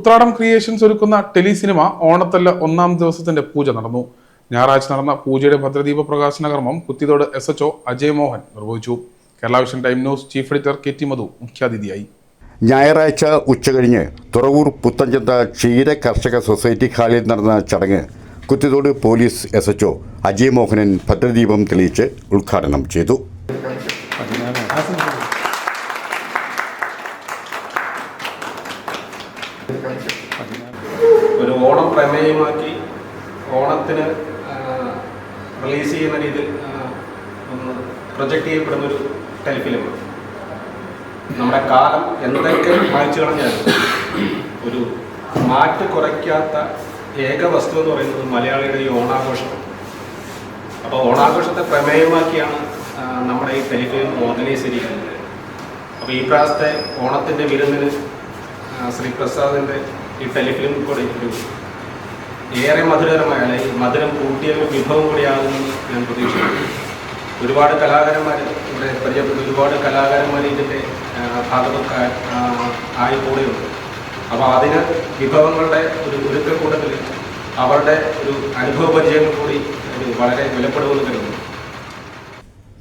Uthradam creations ഒരുക്കുന്ന ടെലിസിനിമ ഓണത്തല്ല ഒന്നാം ദിവസത്തിന്റെ പൂജ നടന്നു. ഞായറാഴ്ച നടന്ന പൂജയുടെ ഭദ്രദീപ പ്രകാശന കർമ്മം കുത്തിത്തോട് എസ് എച്ച്ഒ അജയ് മോഹൻ നിർവഹിച്ചു. Kerala vision time news chief editor K T Madhu മുഖ്യാതിഥിയായി. ഞായറാഴ്ച ഉച്ചകഴിഞ്ഞ് തുറവൂർ പുത്തഞ്ചന്ത ക്ഷീര കർഷക സൊസൈറ്റി ഹാളിൽ നടന്ന ചടങ്ങ് Kuthithodu police S HO Ajay Mohanan ഭദ്രദീപം തെളിയിച്ച് ഉദ്ഘാടനം ചെയ്തു. ഒരു ഓണം പ്രമേയമാക്കി ഓണത്തിന് റിലീസ് ചെയ്യുന്ന രീതിയിൽ പ്രൊജക്റ്റ് ചെയ്യപ്പെടുന്ന ഒരു ടെലിഫിലിമാണ് നമ്മുടെ കാലം എന്തൊക്കെ വായിച്ചു കളഞ്ഞാലും ഒരു മാറ്റ് കുറയ്ക്കാത്ത ഏക വസ്തു എന്ന് പറയുന്നത് മലയാളിയുടെ ഈ ഓണാഘോഷം. അപ്പോൾ ഓണാഘോഷത്തെ പ്രമേയമാക്കിയാണ് നമ്മുടെ ഈ ടെലിഫിലിം ഓർഗനൈസ് ചെയ്തിരിക്കുന്നത് അപ്പോൾ ഈ പ്രാവശ്യത്തെ ഓണത്തിന്റെ വിരുന്നിന് ശ്രീ പ്രസാദിന്റെ ഈ ടെലിഫിലിം കൂടെ ഏറെ മധുരകരമായ അല്ലെങ്കിൽ മധുരം കൂട്ടിയ ഒരു വിഭവം കൂടിയാകുമെന്ന് ഞാൻ പ്രതീക്ഷിക്കുന്നു. ഒരുപാട് കലാകാരന്മാർ ഇവിടെ പരിചയപ്പെട്ട. ഒരുപാട് കലാകാരന്മാർ ഇതിന്റെ ഭാഗത്തൊക്കെ ആയി കൂടെയുണ്ട് അപ്പോൾ അതിന് വിഭവങ്ങളുടെ ഒരു ഒരുക്കക്കൂട്ടത്തിൽ അവരുടെ ഒരു അനുഭവ പരിചയങ്ങൾ കൂടി വളരെ വിലപ്പെടുമെന്ന് കരുതുന്നു.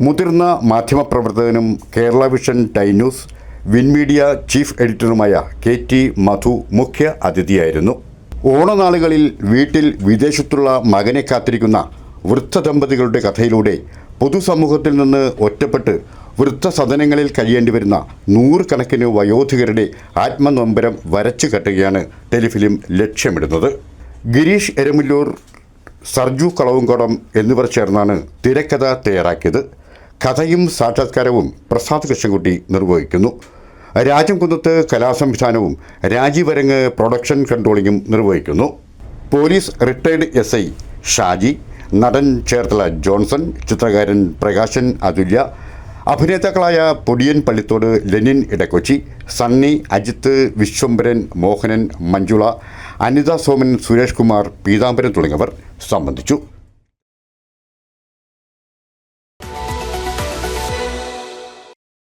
മുതിർന്ന മാധ്യമപ്രവർത്തകനും കേരള വിഷൻ ടൈ ന്യൂസ് വിൻമീഡിയ ചീഫ് എഡിറ്ററുമായ കെ ടി മധു മുഖ്യ അതിഥിയായിരുന്നു. ഓണനാളുകളിൽ വീട്ടിൽ വിദേശത്തുള്ള മകനെ കാത്തിരിക്കുന്ന വൃദ്ധ ദമ്പതികളുടെ കഥയിലൂടെ പൊതുസമൂഹത്തിൽ നിന്ന് ഒറ്റപ്പെട്ട് വൃദ്ധസദനങ്ങളിൽ കഴിയേണ്ടി വരുന്ന നൂറുകണക്കിന് വയോധികരുടെ ആത്മനൊമ്പരം വരച്ചു കെട്ടുകയാണ് ടെലിഫിലിം ലക്ഷ്യമിടുന്നത്. ഗിരീഷ് എരമുല്ലൂർ സർജു കളവുംകോടം എന്നിവർ ചേർന്നാണ് തിരക്കഥ തയ്യാറാക്കിയത്. കഥയും സാക്ഷാത്കാരവും പ്രസാദ് കൃഷ്ണൻകുട്ടി നിർവഹിക്കുന്നു. രാജംകുന്നത്ത് കലാസംവിധാനവും രാജീവരങ്ങ് പ്രൊഡക്ഷൻ കൺട്രോളിങ്ങും നിർവഹിക്കുന്നു. Police retired S I Shaji നടൻ ചേർത്തല ജോൺസൺ ചിത്രകാരൻ പ്രകാശൻ അതുല്യ അഭിനേതാക്കളായ പൊടിയൻ പള്ളിത്തോട് ലെനിൻ ഇടക്കൊച്ചി സണ്ണി അജിത്ത് വിശ്വംബരൻ മോഹനൻ മഞ്ജുള അനിത സോമൻ സുരേഷ് കുമാർ പീതാംബരൻ തുടങ്ങിയവർ സംബന്ധിച്ചു.